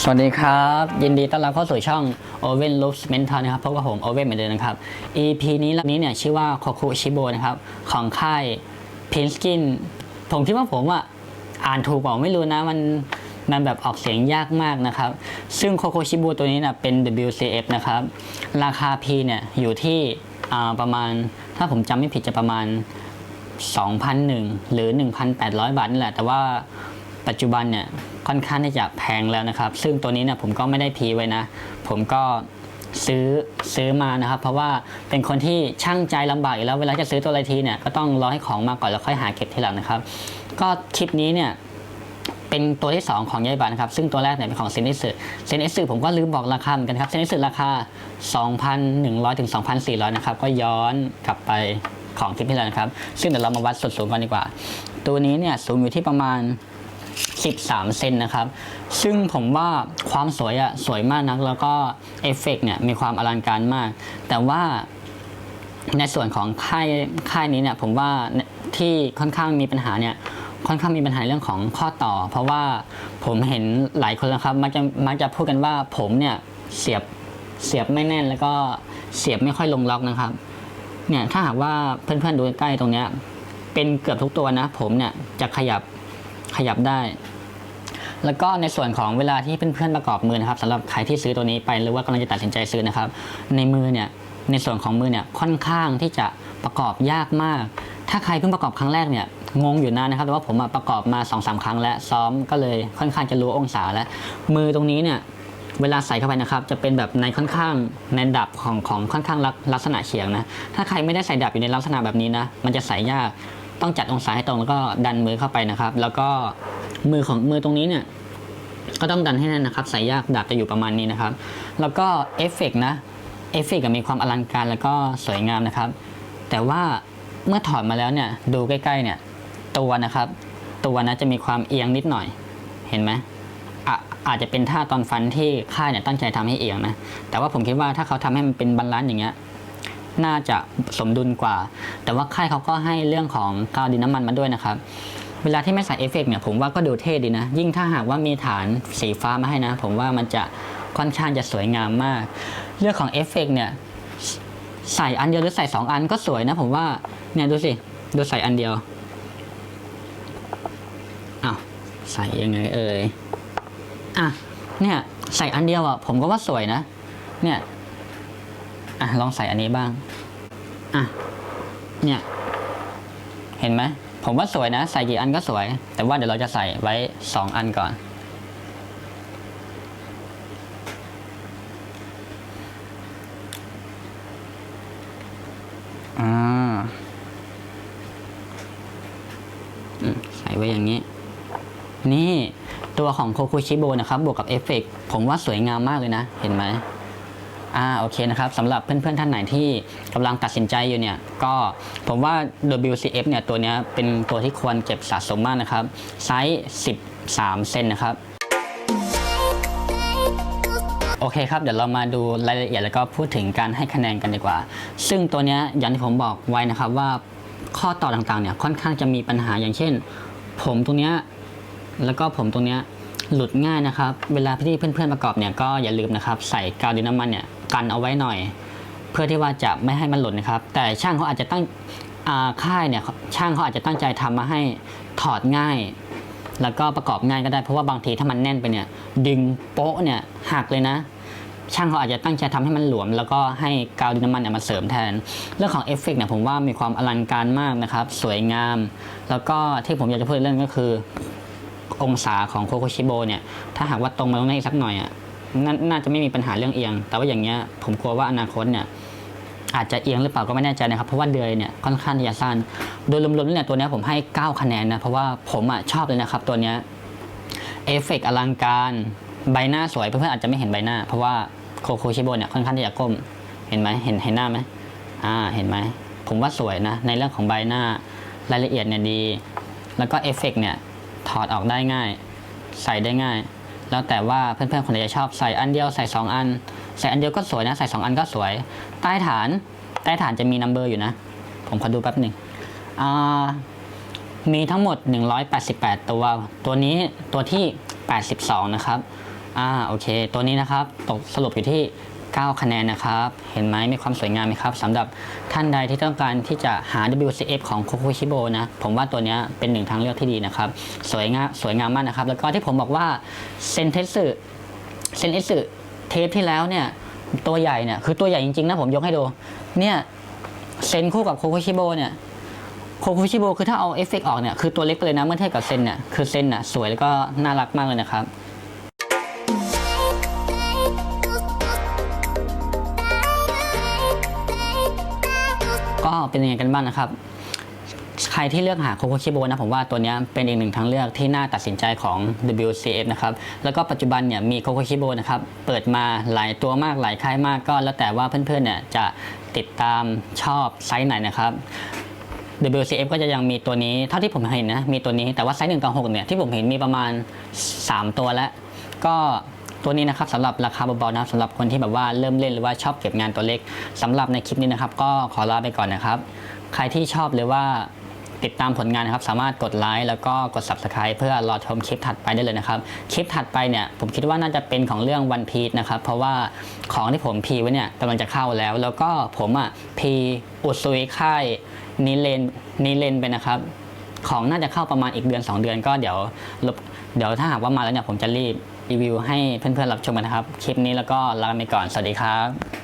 สวัสดีครับ ยินดีต้อนรับเข้าสู่ช่อง Oven Loops Mentor นะครับพบกับผม Oven เหมือนเดิมนะครับ EP นี้นี้เนี่ยชื่อว่า Koku Shibo นะครับ ของค่าย Pinskin ผมคิดว่าผมอะอ่านถูกเปล่าไม่รู้นะ มันมันแบบออกเสียงยากมากนะครับ ซึ่ง Koku Shibo ตัวนี้นะเป็น WCF นะครับ ราคา P เนี่ยอยู่ที่ประมาณ ถ้าผมจำไม่ผิดจะประมาณ2,001หรือ 1,800 บาทนี่แหละ แต่ว่า ปัจจุบันเนี่ยค่อนข้างที่จะแพงแล้วนะครับ ซึ่งตัวนี้เนี่ยผมก็ไม่ได้พีไว้นะ ผมก็ซื้อซื้อมานะครับ เพราะว่าเป็นคนที่ช่างใจลำบากอยู่แล้วเวลาจะซื้อตัวอะไรทีเนี่ยก็ต้องรอให้ของมาก่อนแล้วค่อยหาเก็บทีหลังนะครับ ก็คลิปนี้เนี่ยเป็นตัวที่ 2 ของยายบันนะครับ ซึ่งตัวแรกเนี่ยเป็นของเซนิสึเซนิสึผมก็ลืมบอกราคาเหมือนกันครับเซนิสึราคา 2,100ถึง2,400นะครับก็ย้อนกลับไปของคลิปที่แล้วนะครับ ซึ่งเดี๋ยวเรามาวัดส่วนสูงกันดีกว่า ตัวนี้เนี่ยสูงอยู่ที่ประมาณ 13 เซนนะครับ ซึ่งผมว่าความสวยอะสวยมากนัก แล้วก็เอฟเฟกต์เนี่ยมีความอลังการมาก แต่ว่าในส่วนของค่ายค่ายนี้เนี่ยผมว่าที่ค่อนข้างมีปัญหาเนี่ยค่อนข้างมีปัญหาเรื่องของข้อต่อ เพราะว่าผมเห็นหลายคนแล้วครับมักจะมักจะพูดกันว่าผมเนี่ยเสียบเสียบไม่แน่น แล้วก็เสียบไม่ค่อยลงล็อกนะครับ เนี่ยถ้าหากว่าเพื่อนๆดูใกล้ตรงเนี้ยเป็นเกือบทุกตัวนะ ผมเนี่ยจะขยับ ขยับได้ แล้วก็ในส่วนของเวลาที่เพื่อนๆประกอบมือนะครับสำหรับใครที่ซื้อตัวนี้ไปหรือว่ากำลังจะตัดสินใจซื้อนะครับ ในมือเนี่ยในส่วนของมือเนี่ยค่อนข้างที่จะประกอบยากมาก ถ้าใครเพิ่งประกอบครั้งแรกเนี่ยงงอยู่นานนะครับ แต่ว่าผมประกอบมา2อสาครั้งแล้วซ้อมก็เลยค่อนข้างจะรู้องศาแล้ว มือตรงนี้เนี่ยเวลาใส่เข้าไปนะครับ จะเป็นแบบในค่อนข้างในดับของของค่อนข้างลักลักษณะเฉียงนะ ถ้าใครไม่ได้ใส่ดับอยู่ในลักษณะแบบนี้นะ มันจะใส่ยาก ต้องจัดองศาให้ตรงแล้วก็ดันมือเข้าไปนะครับ แล้วก็มือของมือตรงนี้เนี่ยก็ต้องดันให้แน่นนะครับใส่ยากดาบจะอยู่ประมาณนี้นะครับ แล้วก็เอฟเฟกต์นะเอฟเฟกต์มีความอลังการแล้วก็สวยงามนะครับ แต่ว่าเมื่อถอดมาแล้วเนี่ยดูใกล้ๆเนี่ยตัวนะครับ ตัวนะจะมีความเอียงนิดหน่อยเห็นไหมอะอาจจะเป็นท่าตอนฟันที่ค่ายเนี่ยตั้งใจทำให้เอียงนะแต่ว่าผมคิดว่าถ้าเขาทำให้มันเป็นบาลานซ์อย่างเงี้ย น่าจะสมดุลกว่า แต่ว่าค่ายเขาก็ให้เรื่องของกาวดินน้ำมันมาด้วยนะครับ เวลาที่ไม่ใส่เอฟเฟกต์เนี่ยผมว่าก็ดูเท่ดีนะ ยิ่งถ้าหากว่ามีฐานสีฟ้ามาให้นะ ผมว่ามันจะค่อนข้างจะสวยงามมาก เรื่องของเอฟเฟกต์เนี่ยใส่อันเดียวหรือใส่สองอันก็สวยนะ ผมว่าเนี่ยดูสิ ดูใส่อันเดียวอ้าวใส่ยังไงเอ่ยอะเนี่ยใส่อันเดียวอะผมก็ว่าสวยนะ เนี่ย อะลองใส่อันนี้บ้าง อะ เนี่ย เห็นไหม ผมว่าสวยนะ ใส่กี่อันก็สวย แต่ว่าเดี๋ยวเราจะใส่ไว้2อันก่อน อ่าใส่ไว้อย่างนี้ นี่ตัวของโคคุชิโบนะครับ บวกกับเอฟเฟกต์ผมว่าสวยงามมากเลยนะ เห็นไหม อ่าโอเคนะครับสำหรับเพื่อนๆท่านไหนที่กำลังตัดสินใจอยู่เนี่ยก็ผมว่า WCF เนี่ยตัวนี้เป็นตัวที่ควรเก็บสะสมมากนะครับไซส์ 13 เซนนะครับโอเคครับ เดี๋ยวเรามาดูรายละเอียดแล้วก็พูดถึงการให้คะแนนกันดีกว่า ซึ่งตัวเนี้ยอย่างที่ผมบอกไว้นะครับว่าข้อต่อต่างๆเนี่ยค่อนข้างจะมีปัญหาอย่างเช่น ผมตรงเนี้ยแล้วก็ผมตรงเนี้ยหลุดง่ายนะครับ เวลาที่เพื่อนๆประกอบเนี่ยก็อย่าลืมนะครับ ใส่กาวดินน้ำมันเนี่ย กันเอาไว้หน่อย เพื่อที่ว่าจะไม่ให้มันหลุดนะครับ แต่ช่างเขาอาจจะตั้งค่ายเนี่ยช่างเขาอาจจะตั้งใจทำมาให้ถอดง่าย แล้วก็ประกอบง่ายก็ได้เพราะว่าบางทีถ้ามันแน่นไปเนี่ยดึงโป๊ะเนี่ยหักเลยนะ ช่างเขาอาจจะตั้งใจทำให้มันหลวม แล้วก็ให้กาวดินน้ำมันเนี่ยมาเสริมแทน เรื่องของเอฟเฟกต์เนี่ยผมว่ามีความอลังการมากนะครับ สวยงาม แล้วก็ที่ผมอยากจะพูดเรื่องก็คือองศาของโคโคชิโบเนี่ยถ้าหากว่าตรงมาตรงนี้สักหน่อยอะ นน่าจะไม่มีปัญหาเรื่องเอียง แต่ว่าอย่างเงี้ยผมกลัวว่าอนาคตเนี่ยอาจจะเอียงหรือเปล่าก็ไม่แน่ใจนะครับ เพราะว่าเดือยเนี่ยค่อนข้างที่จะสั้นโดยรวมๆเนี่ยตัวเนี้ยผมให้ 9 คะแนนนะ เพราะว่าผมอะชอบเลยนะครับตัวเนี้ยเอฟเฟกต์อลังการใบหน้าสวยเพื่อนๆอาจจะไม่เห็นใบหน้า เพราะว่าโคโคชิโบเนี่ยค่อนข้างที่จะก้มเห็นไหมเห็นเห็นหน้าไหมอ่าเห็นไหมผมว่าสวยนะ ในเรื่องของใบหน้ารายละเอียดเนี่ยดี แล้วก็เอฟเฟกต์เนี่ยถอดออกได้ง่าย ใส่ได้ง่าย แล้วแต่ว่าเพื่อนๆคนไหนจะชอบใส่อันเดียวใส่ 2 อัน ใส่อันเดียวก็สวยนะ ใส่ 2 อันก็สวย ใต้ฐานใต้ฐานจะมีนัมเบอร์อยู่นะ ผมขอดูแป๊บหนึ่งมีทั้งหมด 188 ตัว ตัวนี้ตัวที่ 82 นะครับอ่าโอเค ตัวนี้นะครับ ตกสรุปอยู่ที่ 9 คะแนนนะครับ เห็นไหมมีความสวยงามไหมครับสำหรับท่านใดที่ต้องการที่จะหา WCF ของโคโคชิโบนะผมว่าตัวนี้เป็นหนึ่งทางเลือกที่ดีนะครับ สวยงามสวยงามมากนะครับ แล้วก็ที่ผมบอกว่าเซนเทสึเซนเอสึเทปที่แล้วเนี่ยตัวใหญ่เนี่ยคือตัวใหญ่จริงๆนะผมยกให้ดูเนี่ยเซนคู่กับโคโคชิโบเนี่ยโคโคชิโบคือถ้าเอาเอฟเฟกต์ออกเนี่ยคือตัวเล็กไปเลยนะเมื่อเทียบกับเซนเนี่ยคือเซนน่ะสวยแล้วก็น่ารักมากเลยนะครับ เป็นยังไงกันบ้างนะครับ ใครที่เลือกหาโคโคชิโบนะผมว่าตัวนี้เป็นอีกหนึ่งทางเลือกที่น่าตัดสินใจของ WCF นะครับ แล้วก็ปัจจุบันเนี่ยมีโคโคชิโบนะครับ เปิดมาหลายตัวมากหลายค่ายมากก็แล้วแต่ว่าเพื่อนๆเนี่ยจะติดตามชอบไซส์ไหนนะครับ WCF ก็จะยังมีตัวนี้เท่าที่ผมเห็นนะมีตัวนี้แต่ว่าไซส์1ต่อ6เนี่ยที่ผมเห็นมีประมาณ 3 ตัวแล้ว ก็ ตัวนี้นะครับสำหรับราคาเบาๆนะสำหรับคนที่แบบว่าเริ่มเล่นหรือว่าชอบเก็บงานตัวเล็กสำหรับในคลิปนี้นะครับ ก็ขอลาไปก่อนนะครับ ใครที่ชอบหรือว่าติดตามผลงานนะครับ สามารถกดไลค์แล้วก็กด Subscribe เพื่อรอชมคลิปถัดไปได้เลยนะครับ คลิปถัดไปเนี่ยผมคิดว่าน่าจะเป็นของเรื่อง One Piece นะครับ เพราะว่าของที่ผมพีไว้เนี่ยกำลังจะเข้าแล้ว แล้วก็ผมอะพีอุซุยค่ายนิเลนนิเลนไปนะครับ ของน่าจะเข้าประมาณอีกเดือน 2 เดือนก็เดี๋ยวลบ เดี๋ยวถ้าหากว่ามาแล้วเนี่ยผมจะรีบรีวิวให้เพื่อนๆรับชมกันนะครับ คลิปนี้แล้วก็ลาไปก่อน สวัสดีครับ